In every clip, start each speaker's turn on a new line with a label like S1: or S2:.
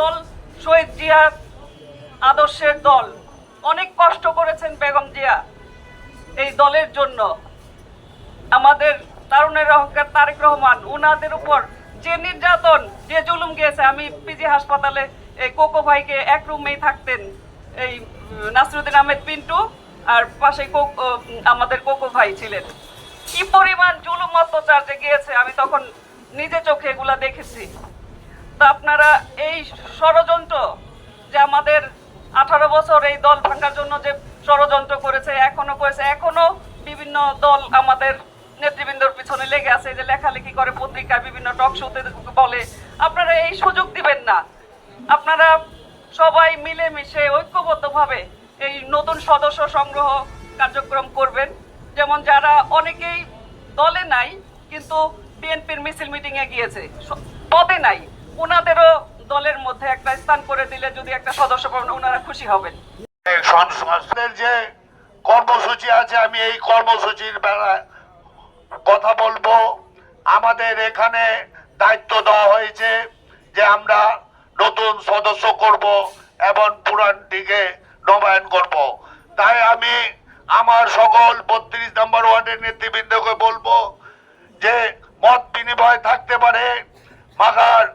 S1: দল, শহীদ জিয়ার আদর্শের দল। অনেক কষ্ট করেছেন বেগম জিয়া এই দলের জন্য। আমাদের তারুণের অহংকার তারেক রহমান, উনাদের উপর যে নির্যাতন, যে জুলুম গিয়েছে, আমি পিজি হাসপাতালে এই কোকো ভাইকে এক রুমেই থাকতেন, এই নাসরুদ্দিন আহমেদ পিন্টু আর পাশে আমাদের কোকো ভাই ছিলেন। কি পরিমাণ জুলুম অত্যাচার যে গিয়েছে, আমি তখন নিজে চোখে এগুলা দেখেছি। তো আপনারা এই ষড়যন্ত্র যে আমাদের আঠারো বছর এই দল ভাঙার জন্য যে ষড়যন্ত্র করেছে, এখনও করেছে, এখনও বিভিন্ন দল আমাদের নেতৃবৃন্দর পিছনে লেগে আছে যে লেখালেখি করে পত্রিকায় বিভিন্ন টক শোতে বলে। আপনারা এই সুযোগ দিবেন না। আপনারা সবাই মিলেমিশে, ঐক্যবদ্ধভাবে এই নতুন সদস্য সংগ্রহ কার্যক্রম করবেন। যেমন যারা অনেকেই দলে নাই, কিন্তু বিএনপির মিছিল মিটিংয়ে গিয়েছে পদে নাই। ওনাদেরও দলের মধ্যে একটা স্থান করে দিলে যদি একটা সদস্য পাবেন ওনারা খুশি হবেন।
S2: যে কর্মসূচি আছে, আমি এই কর্মসূচির বেলায় কথা বলব। আমাদের এখানে দায়িত্ব দেওয়া হয়েছে যে আমরা নতুন সদস্য করব এবং পুরানটিকে নবায়ন করব। তাই আমি আমার সকল বত্রিশ নম্বর ওয়ার্ডের নেতৃবৃন্দকে বলব যে মত বিনিময় থাকতে পারে মাগার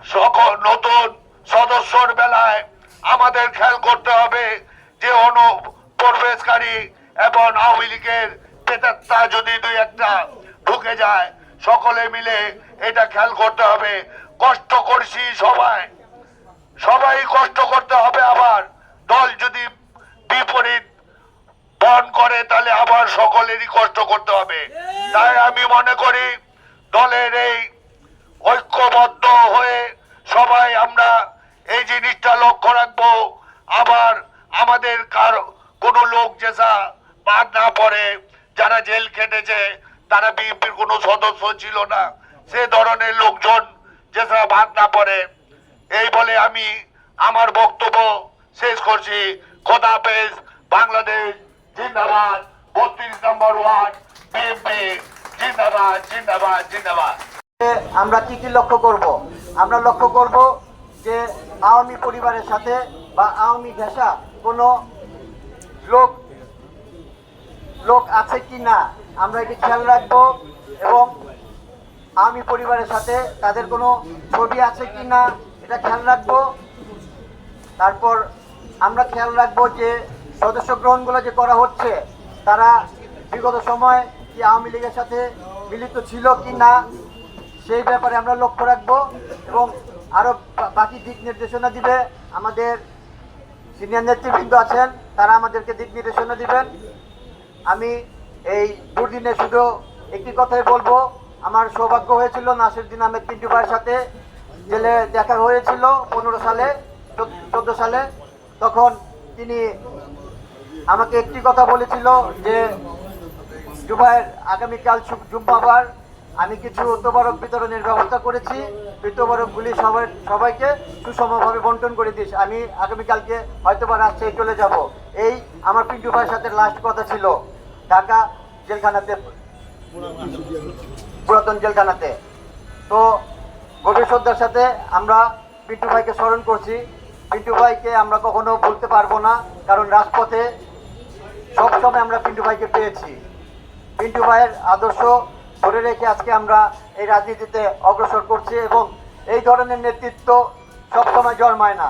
S2: সকল নতুন সদস্যর বেলায় আমাদের খেয়াল করতে হবে যে অনুপ্রবেশকারী এবং আওয়ামী লীগের প্রেতাত্মা যদি দুই একটা ঢুকে যায়, সকলে মিলে এটা খেয়াল করতে হবে। কষ্ট করছি সবাই। সবাই কষ্ট করতে হবে আবার। দল যদি বিপরীত বন করে, তাহলে আবার সকলেরই কষ্ট করতে হবে। তাই আমি মনে করি দলের এই ঐক্যবদ্ধ হয়ে সবাই আমরা এই জিনিসটা লক্ষ্য রাখব আবার আমাদের কার যেসা বাদ না পড়ে যারা জেল খেটেছে, তারা বিএনপির কোনো সদস্য ছিল না। সে ধরনের লোকজন যেসা বাদ না পড়ে। এই বলে আমি আমার বক্তব্য শেষ করছি। খোদা বাংলাদেশ জিন্দাবাদ, বত্রিশ নম্বর ওয়ার্ড, বিএনপি জিন্দাবাদ জিন্দাবাদ জিন্দাবাদ।
S3: আমরা কি কি লক্ষ্য করব? আমরা লক্ষ্য করব যে আওয়ামী পরিবারের সাথে বা আওয়ামী ঘেঁষা কোনো লোক লোক আছে কি না, আমরা এটি খেয়াল রাখব এবং আমি পরিবারের সাথে তাদের কোনো ছবি আছে কি না, এটা খেয়াল রাখব। তারপর আমরা খেয়াল রাখব যে সদস্য গ্রহণগুলো যে করা হচ্ছে, তারা বিগত সময় কি আওয়ামী লীগের সাথে মিলিত ছিল কি না, সেই ব্যাপারে আমরা লক্ষ্য রাখব এবং আরও বাকি দিক নির্দেশনা দিবে আমাদের সিনিয়র নেতৃবৃন্দ আছেন, তারা আমাদেরকে দিক নির্দেশনা দিবেন। আমি এই দুদিনে শুধু একটি কথাই বলব। আমার সৌভাগ্য হয়েছিল নাসিরুদ্দিন আহমেদ পিন্টু ভাইয়ের সাথে জেলে দেখা হয়েছিল পনেরো সালে, চোদ্দ সালে। তখন তিনি আমাকে একটি কথা বলেছিল যে জুবাইয়ের আগামীকাল জুম্মাবার আমি কিছু তোবারক বিতরণের ব্যবস্থা করেছি। এই সবাই, সবাইকে সুষমভাবে বন্টন করে দিস। আমি আগামীকালকে হয়তো বা রাজশাহী চলে যাব। এই আমার পিন্টু ভাইয়ের সাথে লাস্ট কথা ছিল। ঢাকা জেলখানাতে, পুরাতন জেলখানাতে। তো গভীর শ্রদ্ধার সাথে আমরা পিন্টু ভাইকে স্মরণ করছি। পিন্টু ভাইকে আমরা কখনো ভুলতে পারব না, কারণ রাজপথে সবসময় আমরা পিন্টু ভাইকে পেয়েছি। পিন্টু ভাইয়ের আদর্শ ধরে রেখে আজকে আমরা এই রাজনীতিতে অগ্রসর করছি এবং এই ধরনের নেতৃত্ব সবসময় জন্মায় না।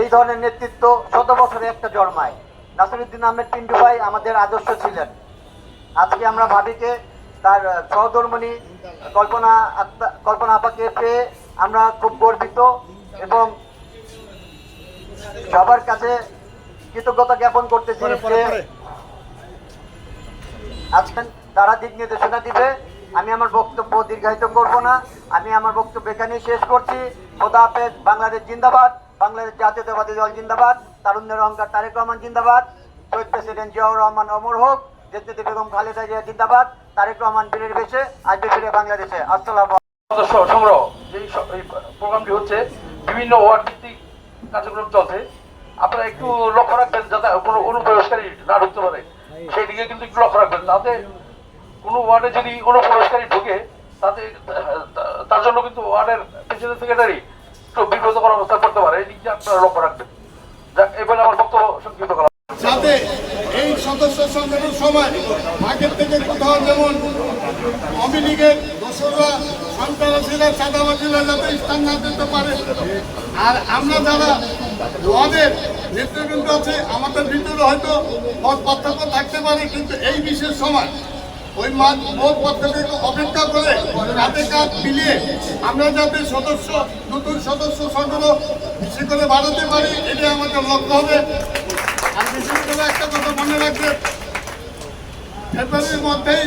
S3: এই ধরনের নেতৃত্ব শত বছরে একটা জন্মায়। নাসিরুদ্দিন আহমেদ পিন্টু ভাই আমাদের আদর্শ ছিলেন। আজকে আমরা ভাবিকে তার সহধর্মণী কল্পনা কল্পনা আপাকে পেয়ে আমরা খুব গর্বিত এবং সবার কাছে কৃতজ্ঞতা জ্ঞাপন করতেছি যে আজকে তারা দিক নির্দেশনা দিবে। আমি আমার বক্তব্য দীর্ঘায়িত করব না। আমি আমার বক্তব্য এখানেই শেষ করছি। খোদা হাফেজ বাংলাদেশ জিন্দাবাদ। বাংলাদেশ জাতীয়তাবাদী দল জিন্দাবাদ, তারুণ্যের অহংকার তারেক রহমান জিন্দাবাদ, শহীদ প্রেসিডেন্ট জিয়াউর রহমান অমর হোক দেশনেত্রী বেগম খালেদা জিয়া জিন্দাবাদ, তারেক রহমান বীরের বেশে আসবে ফিরে বাংলাদেশে। আসসালাম
S4: সদস্য সংগ্রহ, এই প্রোগ্রামটি হচ্ছে বিভিন্ন ওয়ার্ড ভিত্তিক কার্যক্রম চলছে। আপনারা একটু লক্ষ্য রাখবেন যাতে কোনো অনুপ্রবেশকারী না ঢুকতে পারে। সেই দিকে কিন্তু একটু লক্ষ্য রাখবেন, তাতে কোনো ওয়ার্ডে যদি অনুপ্রবেশকারী ঢুকে, তাতে তার জন্য কিন্তু ওয়ার্ডের প্রেসিডেন্ট সেক্রেটারি বিব্রতকর অবস্থা পড়তে পারে, এই আপনারা লক্ষ্য রাখবেন। এই আমার বক্তব্য করা
S5: যাতে এই সদস্য সংগঠন সময় আগের থেকে কোথাও যেমন আওয়ামী লীগের দোসররা সন্ত্রাসীরা চাঁদাবাজিরা যাতে স্থান না দিতে পারে। আর আমরা যারা ওয়ার্ডের নেতৃবৃন্দ আছে, আমাদের ভিতরে হয়তো মত পার্থক্য থাকতে পারে, কিন্তু এই বিশেষ সময় ওই মত পার্থক্যকে অপেক্ষা করে কাঁধে কাঁধ মিলিয়ে আমরা যাতে সদস্য, নতুন সদস্য সংগ্রহ বেশি করে বাড়াতে পারি, এটাই আমাদের লক্ষ্য হবে। আর বিশেষ করে একটা কথা মনে রাখবেন, ফেব্রুয়ারির মধ্যেই